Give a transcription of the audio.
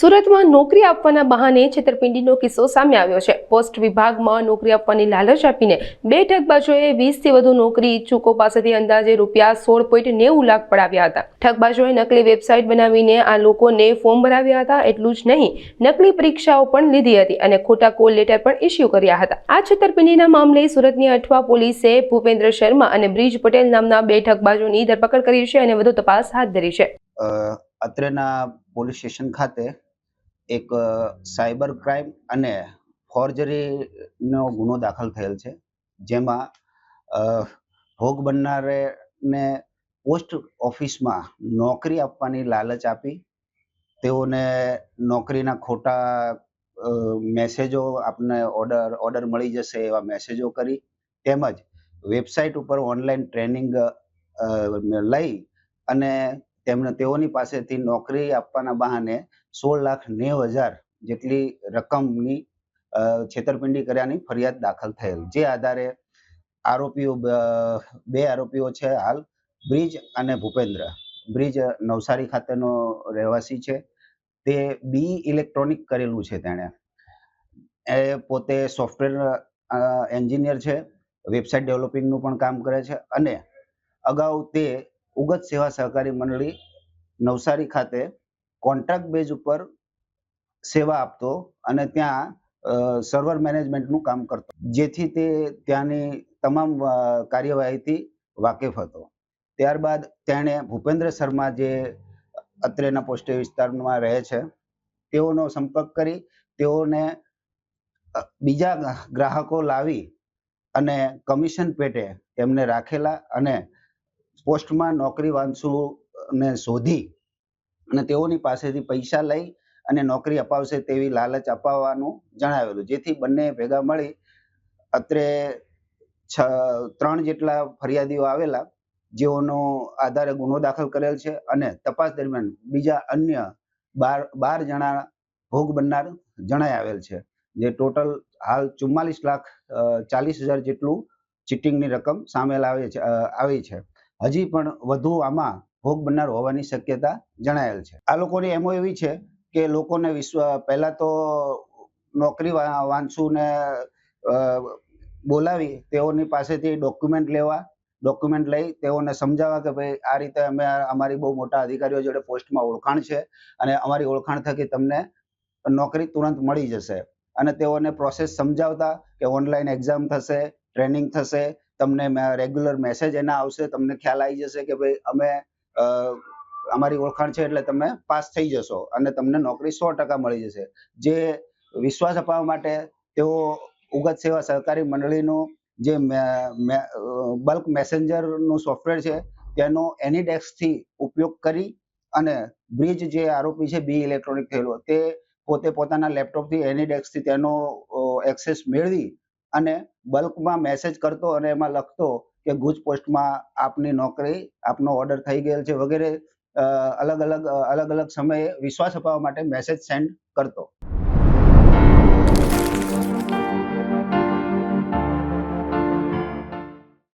સુરતમાં નોકરી આપવાના બહાને છેતરપિંડીનો કિસ્સો સામે આવ્યો છે. પોસ્ટ વિભાગમાં નોકરી આપવાની લાલચ આપીને બે ઠગબાજોએ વીસથી વધુ નોકરી ઈચ્છુકો પાસેથી અંદાજે રૂપિયા સોળ પોઈન્ટ નેવું લાખ પડાવ્યા હતા. ઠગબાજોએ નકલી વેબસાઇટ બનાવીને આ લોકોને ફોર્મ ભરાવ્યા હતા એટલું જ નહીં, નકલી પરીક્ષાઓ પણ લીધી હતી અને ખોટા કોલ લેટર પણ ઇસ્યુ કર્યા હતા. આ છેતરપિંડીના મામલે સુરતની અઠવા પોલીસે ભૂપેન્દ્ર શર્મા અને બ્રિજ પટેલ નામના બે ઠગબાજોની ધરપકડ કરી છે અને વધુ તપાસ હાથ ધરી છે. અત્રેના પોલીસ સ્ટેશન ખાતે એક સાયબર ક્રાઇમ અને ફોર્જરીનો ગુનો દાખલ થયેલ છે. જેમાં ભોગ બનનારેને પોસ્ટ ઓફિસમાં નોકરી આપવાની લાલચ આપી, તેઓને નોકરીના ખોટા મેસેજો આપને ઓર્ડર ઓર્ડર મળી જશે એવા મેસેજો કરી, તેમજ વેબસાઇટ ઉપર ઓનલાઈન ટ્રેનિંગ લઈ અને તેમને તેઓની પાસેથી નોકરી આપવાના બહાને સોળ લાખ નેવ હજાર જેટલી રકમની છેતરપિંડી કર્યાની ફરિયાદ દાખલ થયેલ. જે આધારે આરોપીઓ, બે આરોપીઓ છે હાલ, બ્રિજ અને ભૂપેન્દ્ર. બ્રિજ નવસારી ખાતેનો રહેવાસી છે. તે બી ઇલેક્ટ્રોનિક કરેલું છે તેણે. એ પોતે સોફ્ટવેર એન્જિનિયર છે, વેબસાઇટ ડેવલપિંગનું પણ કામ કરે છે અને અગાઉ તે ઉગત સેવા સહકારી મંડળી નવસારી ખાતે કોન્ટ્રાક્ટ બેઝ ઉપર સેવા આપતો અને ત્યાં સર્વર મેનેજમેન્ટનું કામ કરતો. જેથી તે ત્યાંની તમામ કાર્યવાહીથી વાકેફ હતો. ત્યારબાદ તેણે ભૂપેન્દ્ર શર્મા જે અત્રેના પોસ્ટે વિસ્તારમાં રહે છે, તેઓનો સંપર્ક કરી, તેઓને બીજા ગ્રાહકો લાવી અને કમિશન પેટે તેમને રાખેલા અને પોસ્ટમાં નોકરી વાંચુને શોધી અને તેઓની પાસેથી પૈસા લઈ અને નોકરી અપાવશે તેવી લાલચ અપાવવાનું જણાવેલું. જેથી બંને ભેગા મળી અત્રે છ, ત્રણ જેટલા ફરિયાદીઓ આવેલા, જેઓનો આધારે ગુનો દાખલ કરેલ છે અને તપાસ દરમિયાન બીજા અન્ય બાર બાર જણા ભોગ બનનાર જણાઈ આવેલ છે. જે ટોટલ હાલ ચુમ્માલીસ લાખ ચાલીસ હજાર જેટલું ચીટિંગની રકમ સામેલ આવે છે આવી છે. હજી પણ વધુ આમાં ભોગ બનનાર હોવાની શક્યતા જણાયેલ છે. આ લોકોની એમો એવી છે કે લોકોને વિશ્વ, પહેલા તો નોકરી વાંચુને બોલાવી તેઓની પાસેથી ડોક્યુમેન્ટ લેવા, ડોક્યુમેન્ટ લઈ તેઓને સમજાવવા કે ભાઈ આ રીતે અમે અમારી બહુ મોટા અધિકારીઓ જોડે પોસ્ટમાં ઓળખાણ છે અને અમારી ઓળખાણ થકી તમને નોકરી તુરંત મળી જશે. અને તેઓને પ્રોસેસ સમજાવતા કે ઓનલાઈન એક્ઝામ થશે ટ્રેનિંગ થશે તમને રેગ્યુલર મેસેજ એના આવશે, તમને ખ્યાલ આવી જશે કે ભાઈ અમે અમારી ઓળખાણ છે એટલે તમે પાસ થઈ જશો અને તમને નોકરી સો ટકા મળી જશે. જે વિશ્વાસ અપાવવા માટે તેઓ ઉગત સેવા સહકારી મંડળીનું જે બલ્ક મેસેન્જરનું સોફ્ટવેર છે, તેનો એનીડેસ્કથી ઉપયોગ કરી અને બ્રિજ જે આરોપી છે બી ઇલેક્ટ્રોનિક થયેલો, તે પોતે પોતાના લેપટોપથી એનીડેસ્કથી તેનો એક્સેસ મેળવી અને બલ્કમાં મેસેજ કરતો અને એમાં લખતો કે ગુજ પોસ્ટમાં આપની નોકરી, આપનો ઓર્ડર થઈ ગયેલ છે વગેરે અલગ અલગ અલગ અલગ સમયે વિશ્વાસ અપાવવા માટે મેસેજ સેન્ડ કરતો.